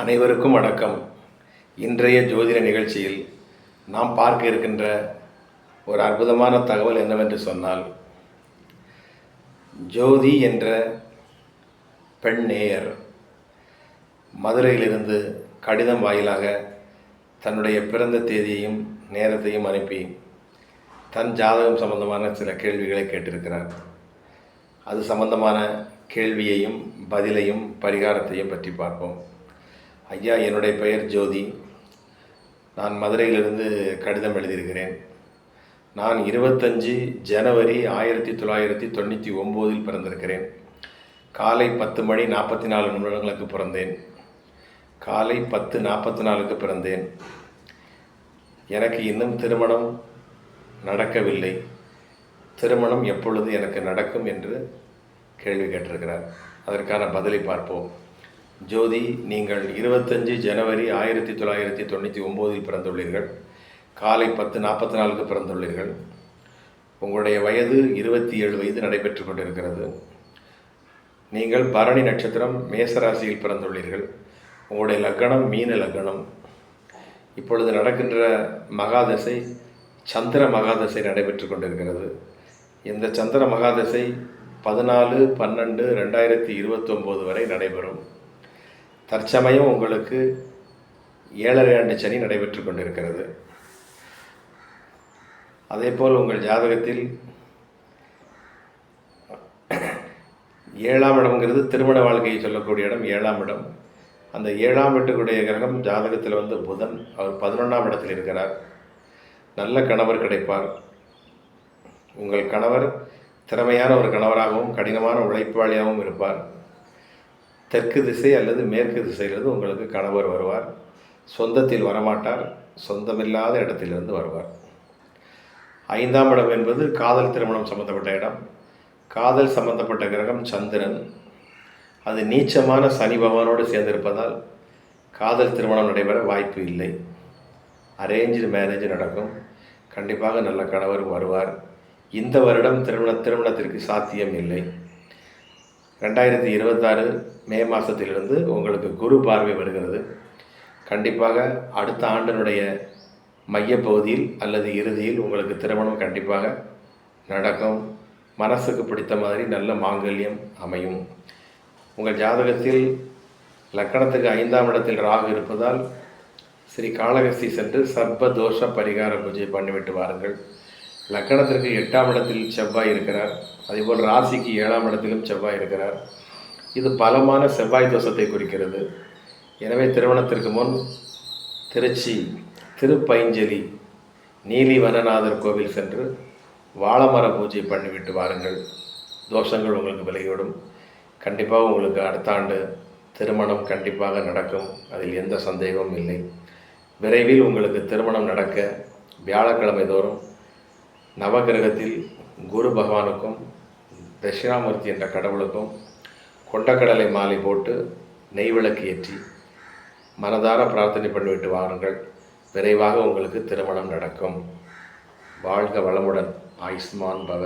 அனைவருக்கும் வணக்கம். இன்றைய ஜோதிட நிகழ்ச்சியில் நாம் பார்க்க இருக்கின்ற ஒரு அற்புதமான தகவல் என்னவென்று சொன்னால் ஜோதி என்ற பெண் நேயர் மதுரையிலிருந்து கடிதம் வாயிலாக தன்னுடைய பிறந்த தேதியையும் நேரத்தையும் அனுப்பி தன் ஜாதகம் சம்பந்தமான சில கேள்விகளை கேட்டிருக்கிறார். அது சம்பந்தமான கேள்வியையும் பதிலையும் பரிகாரத்தையும் பற்றி பார்ப்போம். ஐயா என்னுடைய பெயர் ஜோதி. நான் மதுரையிலிருந்து கடிதம் எழுதியிருக்கிறேன். நான் இருபத்தஞ்சி ஜனவரி ஆயிரத்தி தொள்ளாயிரத்தி தொண்ணூற்றி ஒம்போதில் பிறந்திருக்கிறேன். காலை பத்து மணி நாற்பத்தி நாலு நிமிடங்களுக்கு பிறந்தேன். காலை பத்து நாற்பத்தி நாலுக்கு பிறந்தேன். எனக்கு இன்னும் திருமணம் நடக்கவில்லை. திருமணம் எப்பொழுது எனக்கு நடக்கும் என்று கேள்வி கேட்டிருக்கிறார். அதற்கான பதிலை பார்ப்போம். ஜோதி நீங்கள் இருபத்தஞ்சு ஜனவரி ஆயிரத்தி தொள்ளாயிரத்தி தொண்ணூற்றி ஒம்போதில் பிறந்துள்ளீர்கள். காலை பத்து நாற்பத்தி நாலுக்கு பிறந்துள்ளீர்கள். உங்களுடைய வயது இருபத்தி ஏழு வயது நடைபெற்று கொண்டிருக்கிறது. நீங்கள் பரணி நட்சத்திரம் மேசராசியில் பிறந்துள்ளீர்கள். உங்களுடைய லக்கணம் மீன லக்கணம் இப்பொழுது நடக்கின்ற மகாதசை சந்திர மகாதசை நடைபெற்று கொண்டிருக்கிறது. இந்த சந்திர மகாதசை பதினாலு பன்னெண்டு ரெண்டாயிரத்தி இருபத்தொம்போது வரை நடைபெறும். தற்சமயம் உங்களுக்கு ஏழரை ஆண்டு சனி நடைபெற்று கொண்டிருக்கிறது. அதேபோல் உங்கள் ஜாதகத்தில் ஏழாம் இடம்ங்கிறது திருமண வாழ்க்கையை சொல்லக்கூடிய இடம் ஏழாம் இடம். அந்த ஏழாம் வீட்டுக்குடைய கிரகம் ஜாதகத்தில் வந்து புதன் அவர் பதினொன்றாம் இடத்தில் இருக்கிறார். நல்ல கணவர் கிடைப்பார். உங்கள் கணவர் திறமையான ஒரு கணவராகவும் கடினமான உழைப்பாளியாகவும் இருப்பார். தெற்கு திசை அல்லது மேற்கு திசையிலிருந்து உங்களுக்கு கணவர் வருவார். சொந்தத்தில் வரமாட்டார். சொந்தமில்லாத இடத்திலிருந்து வருவார். ஐந்தாம் இடம் என்பது காதல் திருமணம் சம்பந்தப்பட்ட இடம். காதல் சம்பந்தப்பட்ட கிரகம் சந்திரன். அது நீச்சமான சனி பகவானோடு சேர்ந்திருப்பதால் காதல் திருமணம் நடைபெற வாய்ப்பு இல்லை. அரேஞ்சு மேரேஜ் நடக்கும். கண்டிப்பாக நல்ல கணவர் வருவார். இந்த வருடம் திருமண திருமணத்திற்கு சாத்தியம் இல்லை. ரெண்டாயிரத்தி இருபத்தாறு மே மாதத்திலிருந்து உங்களுக்கு குரு பார்வை வருகிறது. கண்டிப்பாக அடுத்த ஆண்டினுடைய மையப்பகுதியில் அல்லது இறுதியில் உங்களுக்கு திருமணம் கண்டிப்பாக நடக்கும். மனசுக்கு பிடித்த மாதிரி நல்ல மாங்கல்யம் அமையும். உங்கள் ஜாதகத்தில் லக்கணத்துக்கு ஐந்தாம் இடத்தில் ராகு இருப்பதால் ஸ்ரீ காளகஸ்தி சென்று சர்ப்ப தோஷ பரிகார பூஜை பண்ணிவிட்டு வாருங்கள். லக்கணத்திற்கு எட்டாம் இடத்தில் செவ்வாய் இருக்கிறார். அதேபோல் ராசிக்கு ஏழாம் இடத்திலும் செவ்வாய் இருக்கிறார். இது பலமான செவ்வாய் தோஷத்தை குறிக்கிறது. எனவே திருமணத்திற்கு முன் திருச்சி திருப்பைஞ்சலி நீலி வனநாதர் கோவில் சென்று வாழமர பூஜை பண்ணிவிட்டு வாருங்கள். தோஷங்கள் உங்களுக்கு விலகிவிடும். கண்டிப்பாக உங்களுக்கு அடுத்த ஆண்டு திருமணம் கண்டிப்பாக நடக்கும். அதில் எந்த சந்தேகமும் இல்லை. விரைவில் உங்களுக்கு திருமணம் நடக்க வியாழக்கிழமை தோறும் நவகிரகத்தில் குரு பகவானுக்கும் தட்சிணாமூர்த்தி என்ற கடவுளுக்கும் கொண்டக்கடலை மாலை போட்டு நெய் விளக்கு ஏற்றி மனதார பிரார்த்தனை பண்ணிவிட்டு வாருங்கள். விரைவாக உங்களுக்கு திருமணம் நடக்கும். வாழ்க வளமுடன். ஆயுஷ்மான் பவ